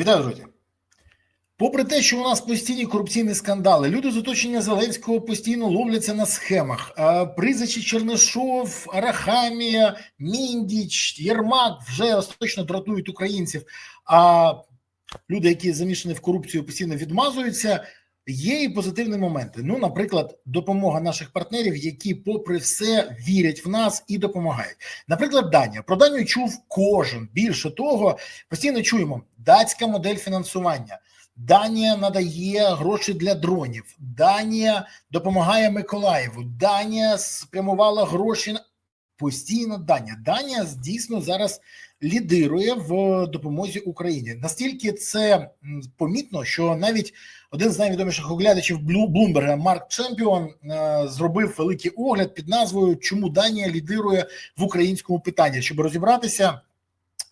Вітаю, друзі. Попри те, що у нас постійні корупційні скандали, люди з оточення Зеленського постійно ловляться на схемах. Призичі Чернишов, Арахамія, Міндіч, Єрмак вже остаточно дратують українців. А люди, які замішані в корупцію, постійно відмазуються. Є і позитивні моменти. Ну, наприклад, допомога наших партнерів, які, попри все, вірять в нас і допомагають. Наприклад, Данія про Данію чув кожен. Більше того, постійно чуємо датська модель фінансування. Данія надає гроші для дронів. Данія допомагає Миколаєву. Данія спрямувала гроші постійно. Данія. Данія дійсно зараз лідирує в допомозі Україні. Настільки це помітно, що навіть один з найвідоміших оглядачів Блумберга Марк Чемпіон е, зробив великий огляд під назвою Чому Данія лідирує в українському питанні, щоб розібратися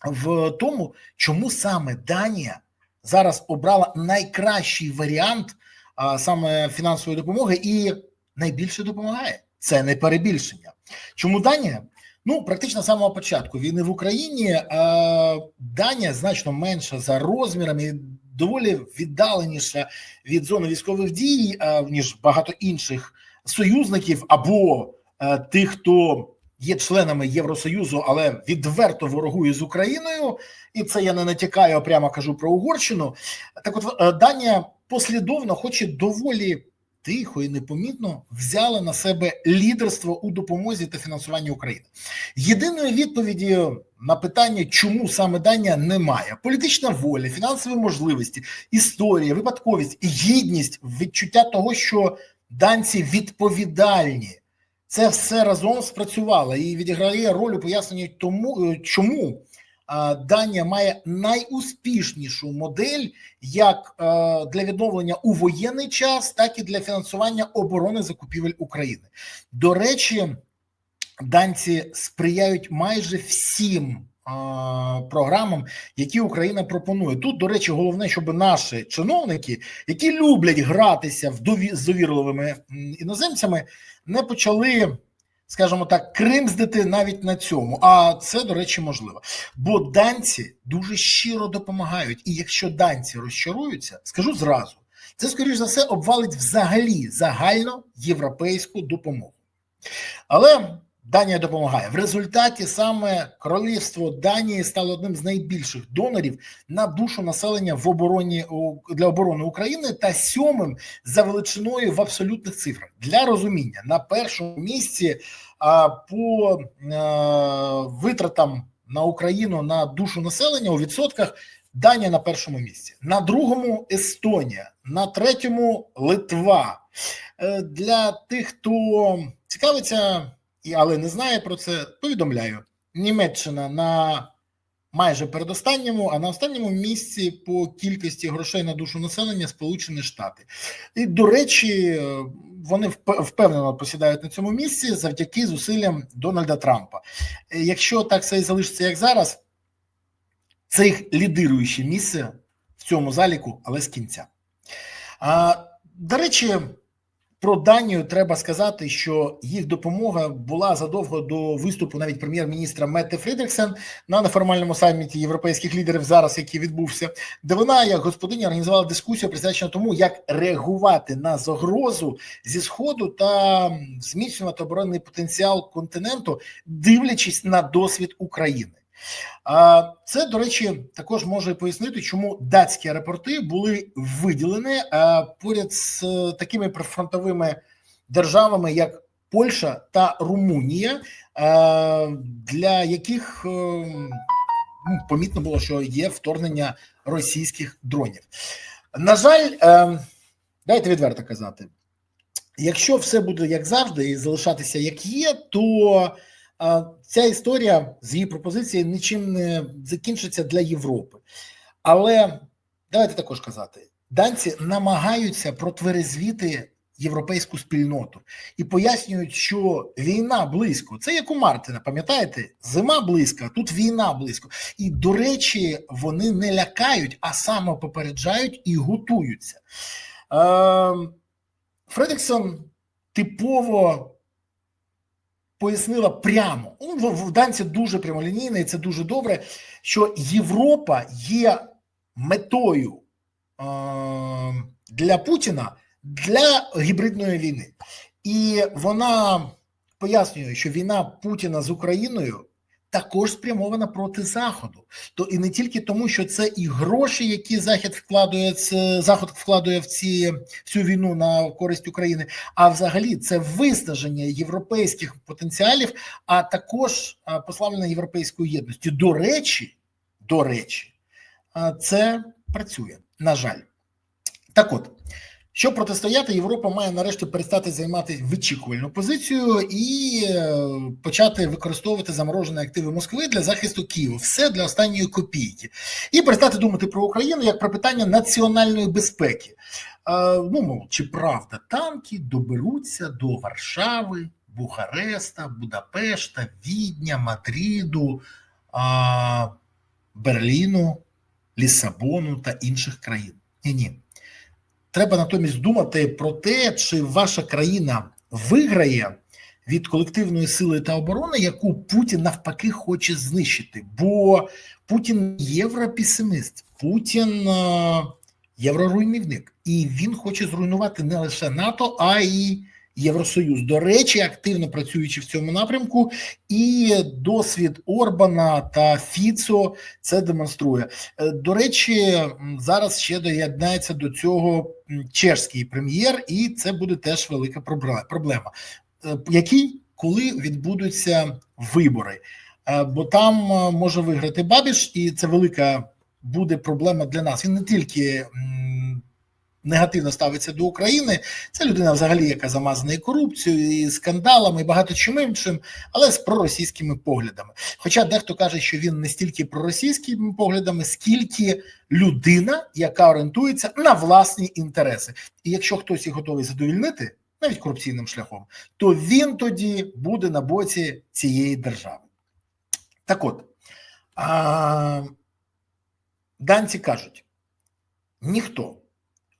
в тому, чому саме Данія зараз обрала найкращий варіант саме фінансової допомоги і найбільше допомагає. Це не перебільшення. Чому Данія? Ну, практично з самого початку війни в Україні а, Данія значно менша за розмірами, доволі віддаленіша від зони військових дій, а, ніж багато інших союзників або а, тих, хто є членами Євросоюзу, але відверто ворогує з Україною, і це я не натякаю, а прямо кажу про Угорщину. Так, от Данія послідовно, хоч і доволі тихо і непомітно, взяла на себе лідерство у допомозі та фінансуванні України. Єдиної відповіді на питання, чому саме Данія немає: політична воля, фінансові можливості, історія, випадковість, гідність, відчуття того, що данці відповідальні. Це все разом спрацювало і відіграє роль у поясненні тому, чому Данія має найуспішнішу модель як для відновлення у воєнний час, так і для фінансування оборони закупівель України. До речі, данці сприяють майже всім. Програмам, які Україна пропонує, тут до речі, головне, щоб наші чиновники, які люблять гратися в дові... з довірливими іноземцями, не почали, скажімо так, кримздити навіть на цьому. А це, до речі, можливо. Бо данці дуже щиро допомагають. І якщо данці розчаруються, скажу зразу, це, скоріш за все, обвалить взагалі загально європейську допомогу. Але. Данія допомагає в результаті саме королівство Данії стало одним з найбільших донорів на душу населення в обороні для оборони України та сьомим за величиною в абсолютних цифрах для розуміння на першому місці а, по а, витратам на Україну на душу населення у відсотках. Данія на першому місці, на другому Естонія, на третьому Литва. Е, для тих, хто цікавиться і але не знає про це, повідомляю. Німеччина на майже передостанньому, а на останньому місці по кількості грошей на душу населення Сполучені Штати. І, до речі, вони впевнено посідають на цьому місці завдяки зусиллям Дональда Трампа. Якщо так все і залишиться, як зараз, це їх лідируюче місце в цьому заліку, але з кінця. А, До речі. Про Данію треба сказати, що їх допомога була задовго до виступу навіть прем'єр-міністра Метте Фрідріксен на неформальному саміті європейських лідерів, зараз який відбувся, де вона як господиня організувала дискусію присвячену тому, як реагувати на загрозу зі сходу та зміцнювати оборонний потенціал континенту, дивлячись на досвід України. Це, до речі, також може пояснити, чому датські аеропорти були виділені поряд з такими прифронтовими державами, як Польща та Румунія, для яких ну, помітно було, що є вторгнення російських дронів. На жаль, дайте відверто казати, якщо все буде як завжди, і залишатися як є, то ця історія з її пропозиції нічим не закінчиться для Європи. Але давайте також казати: данці намагаються протверезвіти європейську спільноту і пояснюють, що війна близько. Це як у Мартина, пам'ятаєте? Зима близько, тут війна близько. І, до речі, вони не лякають, а саме попереджають і готуються. Е, Фредріксон типово пояснила прямо. В данці дуже прямолінійно, і це дуже добре, що Європа є метою е, для Путіна для гібридної війни, і вона пояснює, що війна Путіна з Україною також спрямована проти Заходу. То і не тільки тому, що це і гроші, які Захід вкладує Захід вкладує в ці в цю війну на користь України, а взагалі це виснаження європейських потенціалів, а також послаблення європейської єдності. До речі, до речі, це працює. На жаль, так от. Щоб протистояти, Європа має нарешті перестати займати вичікувальну позицію і е, почати використовувати заморожені активи Москви для захисту Києва. Все для останньої копійки, і перестати думати про Україну як про питання національної безпеки. Ну мов, чи правда танки доберуться до Варшави, Бухареста, Будапешта, Відня, Мадріду, Берліну, Лісабону та інших країн? Ні, ні. Треба натомість думати про те, чи ваша країна виграє від колективної сили та оборони, яку Путін навпаки хоче знищити. Бо Путін європесиміст, Путін е, євроруйнівник, і він хоче зруйнувати не лише НАТО, а й Євросоюз. До речі, активно працюючи в цьому напрямку, і досвід Орбана та Фіцо це демонструє. Е, до речі, зараз ще доєднається до цього чешський прем'єр, і це буде теж велика проблема. Е, Який коли відбудуться вибори? Е, бо там може виграти Бабіш, і це велика буде проблема для нас. Він не тільки негативно ставиться до України. Це людина, взагалі, яка замазана корупцією, і скандалами, і багато чим іншим, але з проросійськими поглядами. Хоча дехто каже, що він не стільки проросійськими поглядами, скільки людина, яка орієнтується на власні інтереси. І якщо хтось їх готовий задовільнити, навіть корупційним шляхом, то він тоді буде на боці цієї держави. Так от а, данці кажуть: ніхто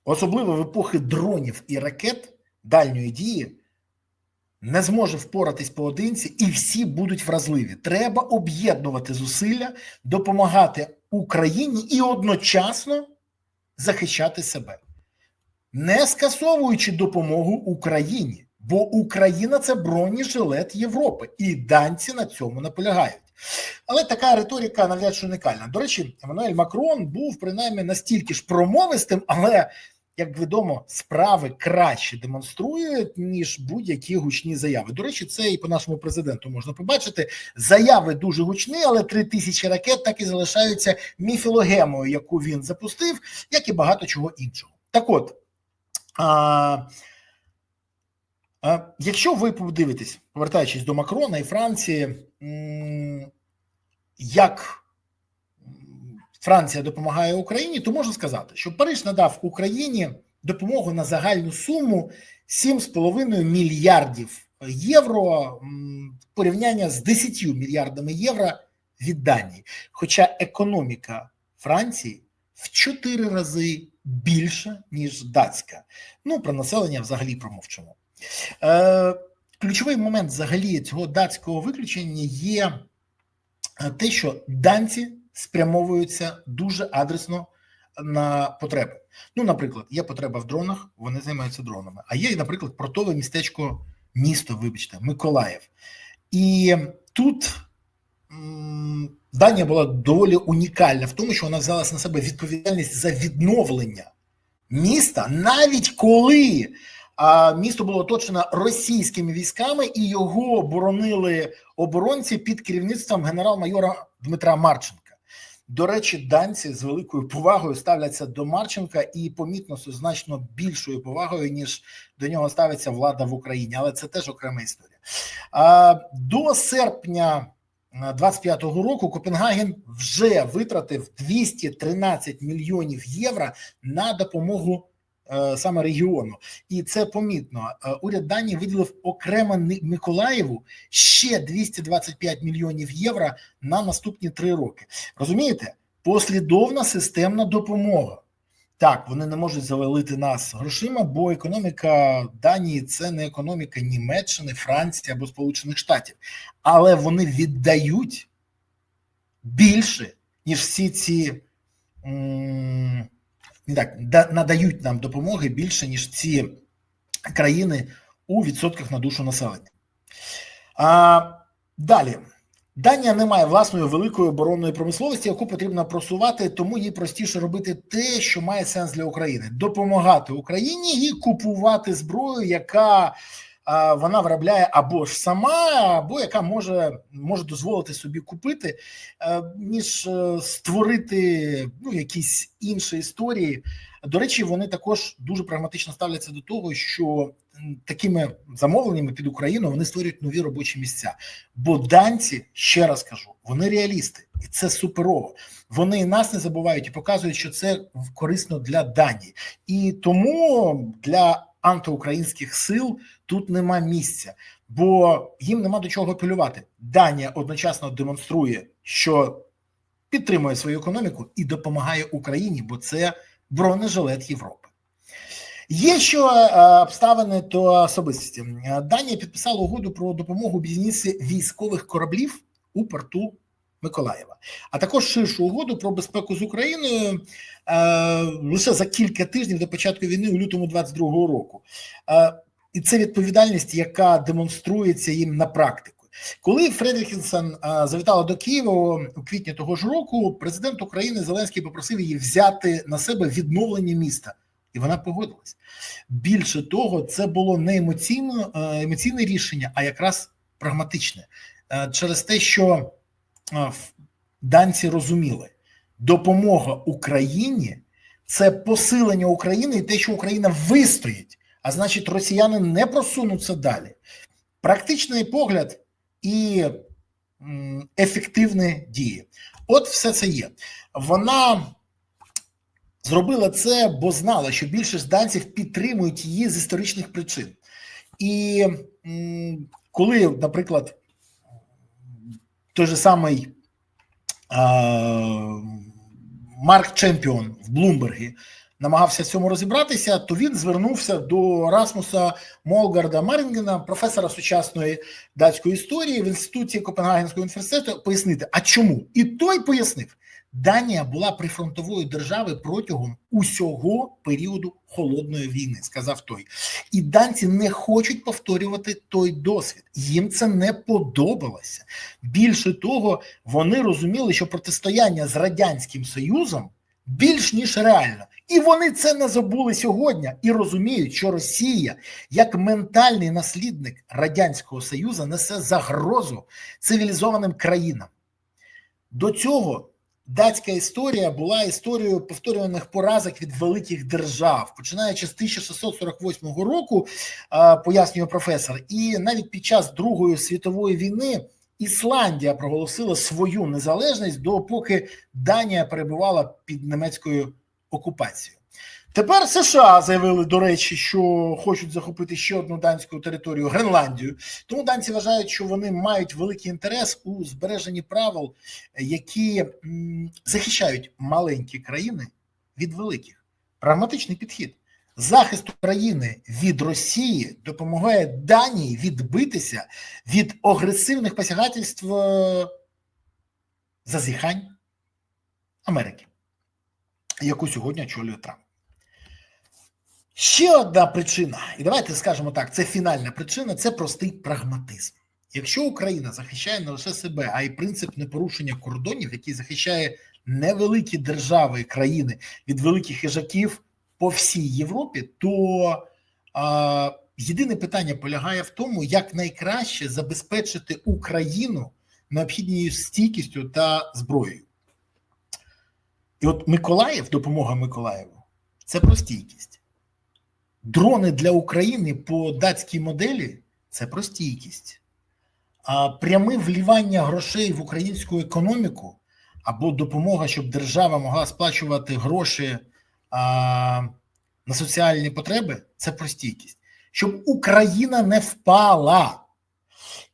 особливо в епохи дронів і ракет дальньої дії, не зможе впоратись поодинці, і всі будуть вразливі. Треба об'єднувати зусилля, допомагати Україні і одночасно захищати себе, не скасовуючи допомогу Україні, бо Україна це бронежилет Європи, і данці на цьому наполягають. Але така риторика навряд чи уникальна. До речі, Еммануель Макрон був принаймні настільки ж промовистим, але як відомо, справи краще демонструють ніж будь-які гучні заяви. До речі, це і по нашому президенту можна побачити. Заяви дуже гучні, але три тисячі ракет так і залишаються міфілогемою, яку він запустив, як і багато чого іншого. Так, от а, якщо ви подивитесь, повертаючись до Макрона і Франції, як Франція допомагає Україні, то можна сказати, що Париж надав Україні допомогу на загальну суму 7,5 мільярдів євро порівняння з 10 мільярдами євро від Данії. Хоча економіка Франції в 4 рази більша, ніж датська. Ну, про населення взагалі промовчимо. Е, Ключовий момент взагалі цього датського виключення є те, що данці спрямовуються дуже адресно на потреби. Ну, наприклад, є потреба в дронах, вони займаються дронами. А є, наприклад, портове містечко, місто, вибачте, Миколаїв. І тут м Данія була доволі унікальна в тому, що вона взялася на себе відповідальність за відновлення міста, навіть коли місто було оточено російськими військами і його боронили оборонці під керівництвом генерал-майора Дмитра Марченка. До речі, данці з великою повагою ставляться до Марченка і помітно з значно більшою повагою, ніж до нього ставиться влада в Україні, але це теж окрема історія. До серпня 25-го року Копенгаген вже витратив 213 мільйонів євро на допомогу Е, саме регіону, і це помітно. Е, уряд Данії виділив окремо Миколаєву ще 225 мільйонів євро на наступні три роки. Розумієте, послідовна системна допомога. Так, вони не можуть завалити нас грошима, бо економіка Данії це не економіка Німеччини, Франції або Сполучених Штатів, але вони віддають більше, ніж всі ці м, так, да- надають нам допомоги більше, ніж ці країни у відсотках на душу населення. А, далі. Данія не має власної великої оборонної промисловості, яку потрібно просувати, тому їй простіше робити те, що має сенс для України: допомагати Україні і купувати зброю, яка вона виробляє або ж сама, або яка може, може дозволити собі купити, е, ніж е, створити ну, якісь інші історії. До речі, вони також дуже прагматично ставляться до того, що такими замовленнями під Україну вони створюють нові робочі місця. Бо данці, ще раз кажу, вони реалісти, і це суперово. Вони і нас не забувають і показують, що це корисно для Данії, і тому для антиукраїнських сил тут нема місця, бо їм нема до чого апелювати. Данія одночасно демонструє, що підтримує свою економіку і допомагає Україні, бо це бронежилет Європи. Є що е, обставини то особистості. Данія підписала угоду про допомогу бізнесі військових кораблів у порту Миколаєва, а також ширшу угоду про безпеку з Україною е, лише за кілька тижнів до початку війни у лютому 22-го року. Е, і це відповідальність, яка демонструється їм на практику. Коли Фредріхінсон завітала до Києва у квітні того ж року, президент України Зеленський попросив її взяти на себе відновлення міста, і вона погодилась. Більше того, це було не емоційно е, емоційне рішення, а якраз прагматичне Е, через те, що е, данці розуміли, допомога Україні це посилення України і те, що Україна вистоїть, а значить, росіяни не просунуться далі. Практичний погляд і ефективні дії. От все це є. Вона зробила це, бо знала, що більшість данців підтримують її з історичних причин. І коли, наприклад, той же самий а, Марк Чемпіон в Блумбергі намагався цьому розібратися, то він звернувся до Расмуса Молгарда Марінгена, професора сучасної датської історії в інституті Копенгагенського університету, пояснити, а чому? І той пояснив, Данія була прифронтовою державою протягом усього періоду холодної війни, сказав той. І данці не хочуть повторювати той досвід. Їм це не подобалося. Більше того, вони розуміли, що протистояння з радянським союзом більш ніж реально, і вони це не забули сьогодні і розуміють, що Росія, як ментальний наслідник радянського союзу, несе загрозу цивілізованим країнам. До цього датська історія була історією повторюваних поразок від великих держав, починаючи з 1648 року, пояснює професор, і навіть під час Другої світової війни Ісландія проголосила свою незалежність допоки Данія перебувала під німецькою окупацією. Тепер США заявили, до речі, що хочуть захопити ще одну данську територію Гренландію. Тому данці вважають, що вони мають великий інтерес у збереженні правил, які захищають маленькі країни від великих. Прагматичний підхід. Захист України від Росії допомагає Данії відбитися від агресивних посягательств е, зазіхань Америки, яку сьогодні очолює Трамп. Ще одна причина, і давайте скажемо так: це фінальна причина це простий прагматизм. Якщо Україна захищає не лише себе, а й принцип непорушення кордонів, який захищає невеликі держави і країни від великих хижаків по всій Європі, то а, єдине питання полягає в тому, як найкраще забезпечити Україну необхідною стійкістю та зброєю. І от Миколаїв, допомога Миколаєву, це про стійкість. Дрони для України по датській моделі це про стійкість. А пряме вливання грошей в українську економіку або допомога, щоб держава могла сплачувати гроші а, на соціальні потреби це про стійкість. Щоб Україна не впала.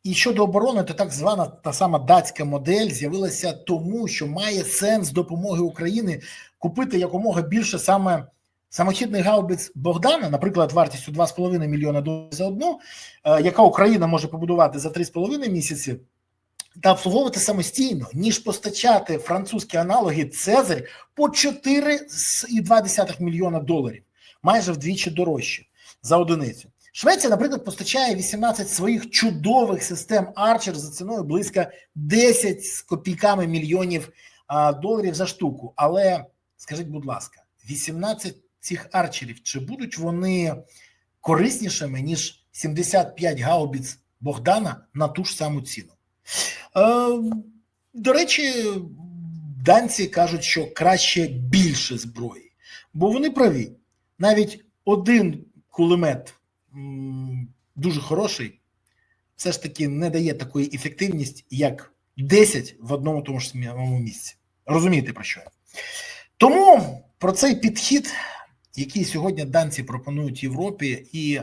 І щодо оборони, то так звана та сама датська модель з'явилася тому, що має сенс допомоги України купити якомога більше саме самохідних гаубиць Богдана, наприклад, вартістю 2,5 мільйона доларів за одну, е, яка Україна може побудувати за 3,5 місяці. та обслуговувати самостійно, ніж постачати французькі аналоги Цезарь по 4,2 мільйона доларів, майже вдвічі дорожче за одиницю. Швеція, наприклад, постачає 18 своїх чудових систем Archer за ціною близько 10 з копійками мільйонів доларів за штуку. Але скажіть, будь ласка, 18 цих арчерів, чи будуть вони кориснішими, ніж 75 гаубіц Богдана на ту ж саму ціну? Е, до речі, данці кажуть, що краще більше зброї, бо вони праві. Навіть один кулемет дуже хороший, все ж таки не дає такої ефективності, як 10 в одному тому ж самому місці. Розумієте про що? Тому про цей підхід, який сьогодні данці пропонують Європі, і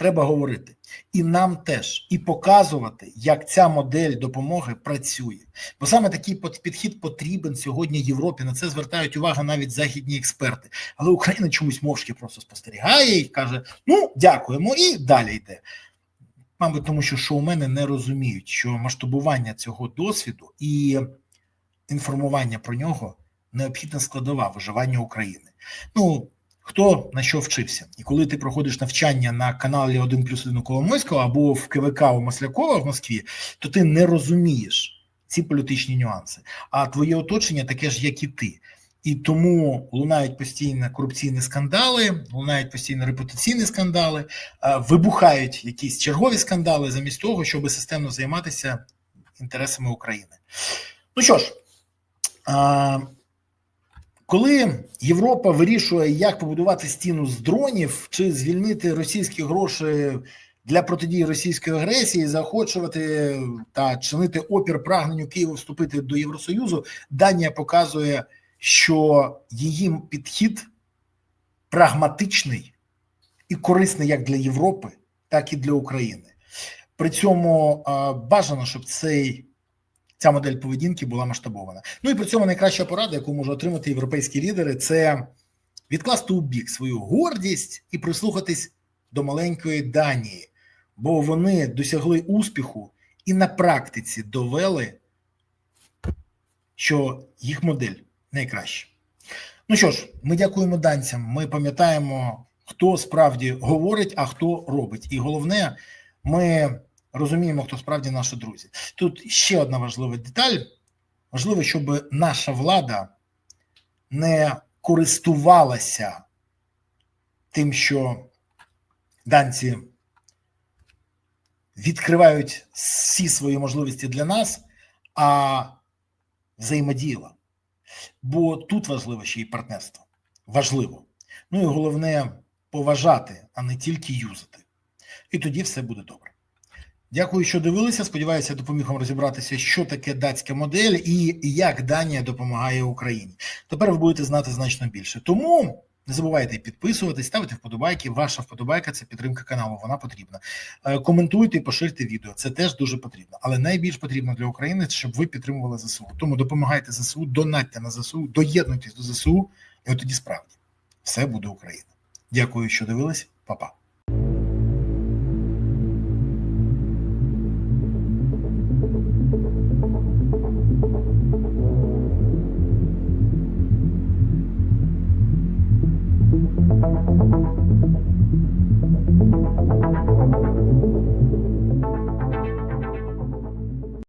треба говорити. І нам теж, і показувати, як ця модель допомоги працює. Бо саме такий підхід потрібен сьогодні Європі. На це звертають увагу навіть західні експерти. Але Україна чомусь мовчки просто спостерігає і каже: ну, дякуємо, і далі йде. Мабуть, тому що шоумени не розуміють, що масштабування цього досвіду і інформування про нього необхідна складова виживання України. Ну, хто на що вчився, і коли ти проходиш навчання на каналі 1 плюс 1 у Коломойського або в КВК у Маслякова в Москві, то ти не розумієш ці політичні нюанси. А твоє оточення таке ж, як і ти. І тому лунають постійно корупційні скандали, лунають постійно репутаційні скандали, е, вибухають якісь чергові скандали замість того, щоб системно займатися інтересами України. Ну що ж, а, коли Європа вирішує, як побудувати стіну з дронів чи звільнити російські гроші для протидії російської агресії, заохочувати та чинити опір прагненню Києва вступити до Євросоюзу, Данія показує, що її підхід прагматичний і корисний як для Європи, так і для України. При цьому бажано, щоб цей ця модель поведінки була масштабована. Ну і при цьому найкраща порада, яку можуть отримати європейські лідери, це відкласти у бік свою гордість і прислухатись до маленької Данії, бо вони досягли успіху і на практиці довели, що їх модель найкраща. Ну що ж, ми дякуємо данцям. Ми пам'ятаємо, хто справді говорить, а хто робить. І головне, ми розуміємо, хто справді наші друзі. Тут ще одна важлива деталь. Важливо, щоб наша влада не користувалася тим, що данці відкривають всі свої можливості для нас, а взаємодіяла. Бо тут важливо ще й партнерство. Важливо. Ну і головне поважати, а не тільки юзати. І тоді все буде добре. Дякую, що дивилися. Сподіваюся, допоміг вам розібратися, що таке датська модель і як Данія допомагає Україні. Тепер ви будете знати значно більше. Тому не забувайте підписуватись, ставити вподобайки. Ваша вподобайка це підтримка каналу. Вона потрібна. Е, Коментуйте і поширте відео. Це теж дуже потрібно. Але найбільш потрібно для України, щоб ви підтримували ЗСУ. Тому допомагайте ЗСУ, донатьте на ЗСУ, доєднуйтесь до ЗСУ, і от тоді справді все буде Україна. Дякую, що дивились, Па-па.